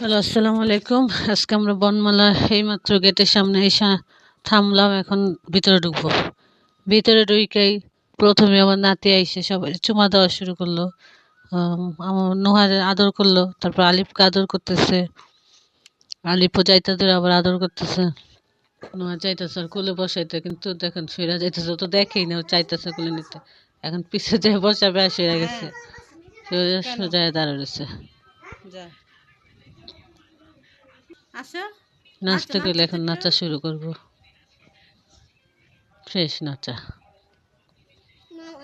Hello আসসালামু আলাইকুম। আজকে আমরা বনমালা এইমাত্র গেটের সামনে এসে থামলাম এখন ভিতরে ঢুকবো। ভিতরে ঢুকেই প্রথমে আমার নাতি আইসে সবাই চুমা দেওয়া শুরু করল। আমার নোহার আদর করল তারপর আলিফকে আদর করতেছে। আলিফও যাইতাদের আবার আদর করতেছে। নোহা চাইতেছে আর কোলে বসাইতে কিন্তু দেখেন সইরা যাইতেছে তো দেখেই না ও চাইতেছে কোলে নিতে। এখন পিছে যায় বসাবে আর সইরা গেছে। সোজা সোজা রয়েছে। যা। আসো। নাচতে গেলে এখন নাচা শুরু করব। শেষ নাচা।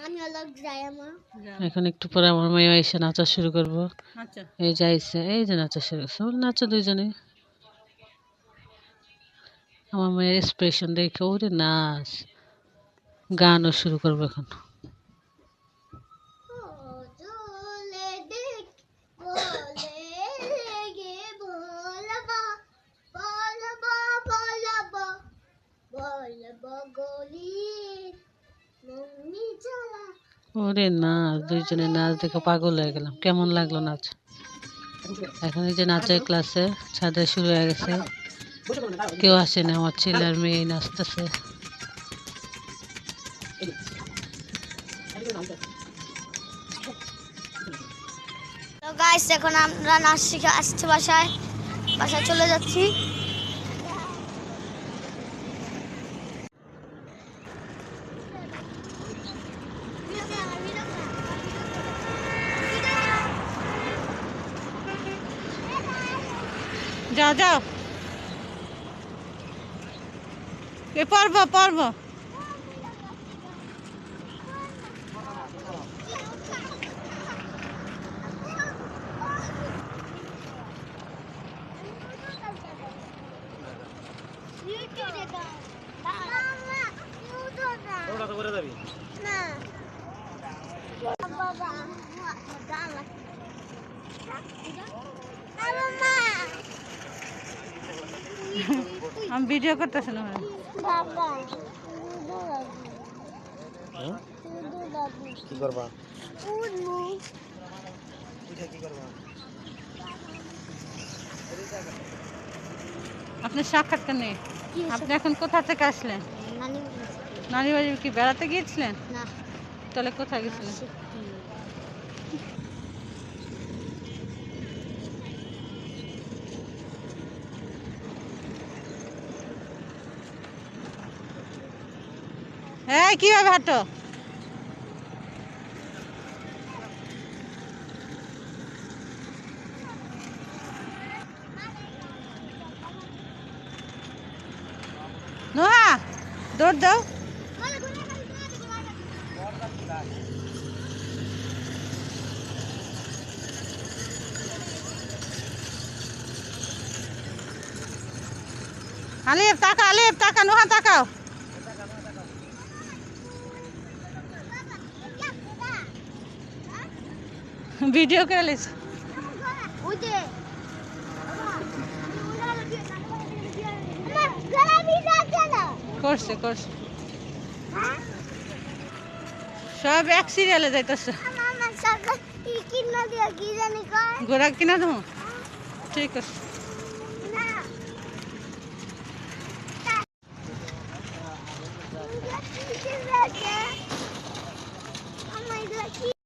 আমি অলগ যাই আমার। এখন একটু পরে আমার মেয়ে এসে নাচা শুরু করব। আচ্ছা। এই যাইছে এই যে নাচা শুরু করছে। ওর নাচা দুইজনে। আমার মেয়ের এক্সপ্রেশন দেখে ওরে নাচ। গানও শুরু করব এখন। ওরে নাচ দুইজনে নাচ দেখে পাগল হয়ে গেলাম। কেমন লাগল নাচ? এখন এই যে নাচের ক্লাসে ছাদে শুরু হয়ে গেছে। কেউ আসে না, আমার ছেলে আর মেয়ে নাচতেছে। গাইস এখন আমরা নাচ শিখে আসছে বাসায়। বাসায় চলে যাচ্ছি। जाओ जाओ ए पर्व पर्व Baba. আমি ভিডিও করতেছি না কি করবা? আপনার সাক্ষাৎকার নেই? আপনি এখন কোথা থেকে আসলেন? নানি নানি বাড়ি কি বেড়াতে গিয়েছিলেন? তাহলে কোথায় গেছিলেন? হ্যাঁ কীভাবে হাঁটো? নোহা দৌড় দাও। আলিফ তাকা আলিফ তাকা নোহা তাকাও। ভিডিও করে লিস করছে করছে সব এক সিরিয়ালে যাইতেছে। ঘোরা কিনা দেবো? ঠিক আছে।